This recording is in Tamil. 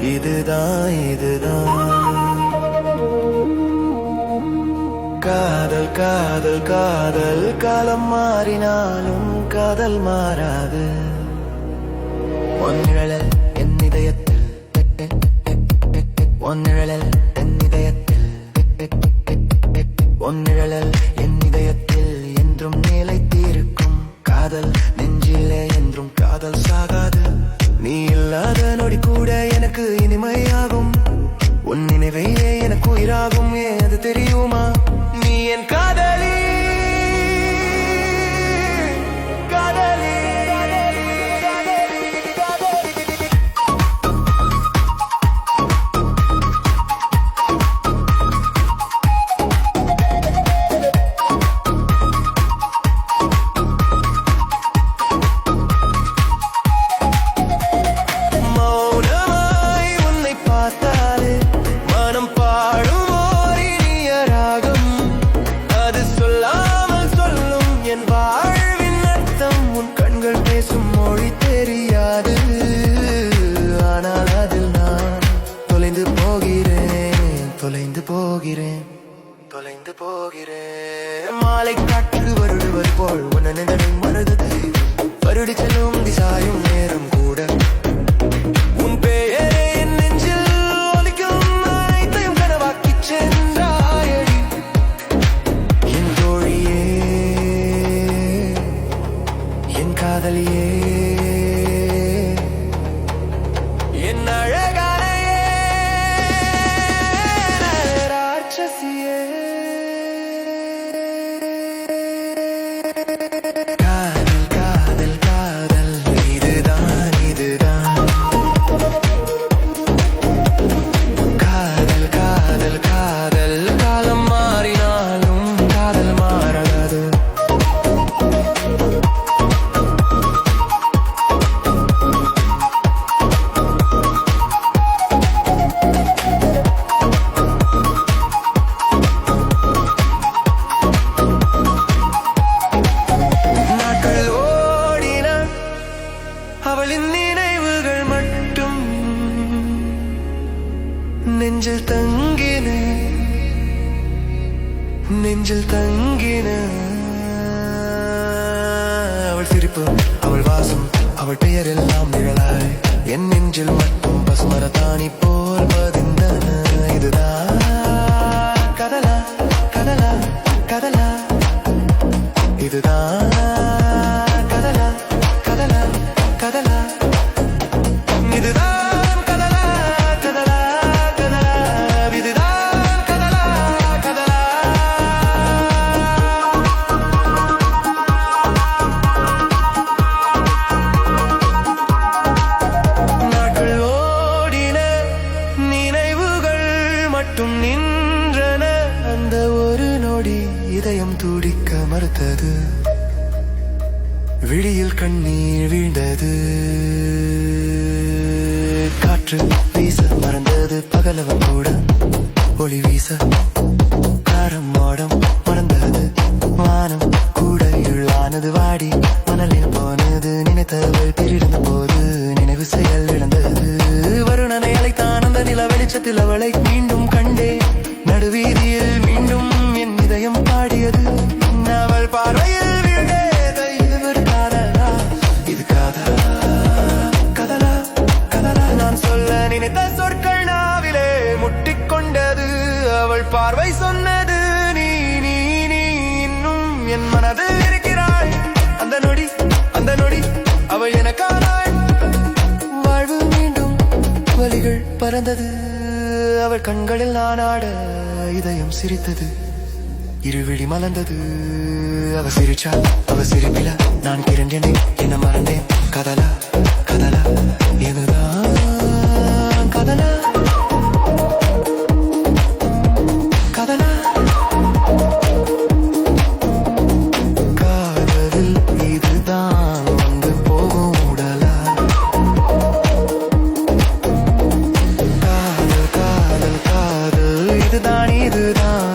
இதுதான் இதுதான். காதல் காதல் காதல். காலம் மாறினாலும் காதல் மாறாது. ஒன்னிழல் என் இதயத்தில். ஒன்னிழல் என் இதயத்தில். ஒன்னிழல் என் இதயத்தில் என்றும் நிலைத்திருக்கும் காதல். நெஞ்சிலே என்றும் காதல் சாகாது. நீ இல்லாத நொடி கூட உன் நினைவையே எனக்கு உயிராகும். ஏன் அது தெரியுமா? நீ என் கா தொலைந்து போகிறேன் தொலைந்து போகிறேன். மாலை காற்று வருடுவது போல் உன்னை நினைவை வருடி செல்லும் திசாயும் நேரம் கூட. உன் பெயரை என் நெஞ்சில் ஒலிக்கும் அனைத்தையும் சென்றாயடி. என் தோழியே என் காதலியே. நெஞ்சில் தங்கின அவள் சிரிப்பு அவள் வாசம் அவள் பெயர் எல்லாம் நிழலாய் என் நெஞ்சில் மட்டும் பசுமரத்தாணி போல் பதிந்தன. இதுதான் கதலா கதலா கதலா இதுதான் இதயம் துடிக்க மறுத்தது. விழியில் கண்ணீர் வீண்டது காற்று வீச மறந்தது. பகலவன் கூட ஒளி வீச. காரம் மாடம் மறந்தது வானம் கூட இருளானது. வாடி மணலில் போனது. நினைத்தவள் பிரிந்த போது நினைவு செயல் இழந்தது. வருணனை அழைத்தான். அந்த நில வெளிச்சத்தில் அவளை மீண்டும் கண்டே நடுவீதியில் இதயம் அவள் பார்வையில் வீழ்ந்தேன் இது ஒரு காதலா? இது காதலா? கதலா? கதலா? நான் சொல்ல நினைத்த சொற்கள் நாவிலே முட்டிக்கொண்டது அவள் பார்வை சொன்னது நீ நீ நீ இன்னும் என் மனதில் இருக்கிறாள் அந்த நொடி அந்த நொடி அவள் எனக்கானாள் வாழ்வு மீண்டும் வலிகள் பறந்தது. அவள் கண்களில் நான் ஆட இதயம் சிரித்தது. இருவிழி மலர்ந்தது. அவ சிரிச்சா அவ சிரிப்பில நான் கிரண்டனே என்ன மறந்தேன். கதலா கதலா இதுதான் கதலா கதலா காதலில் இதுதான் இதுதான்.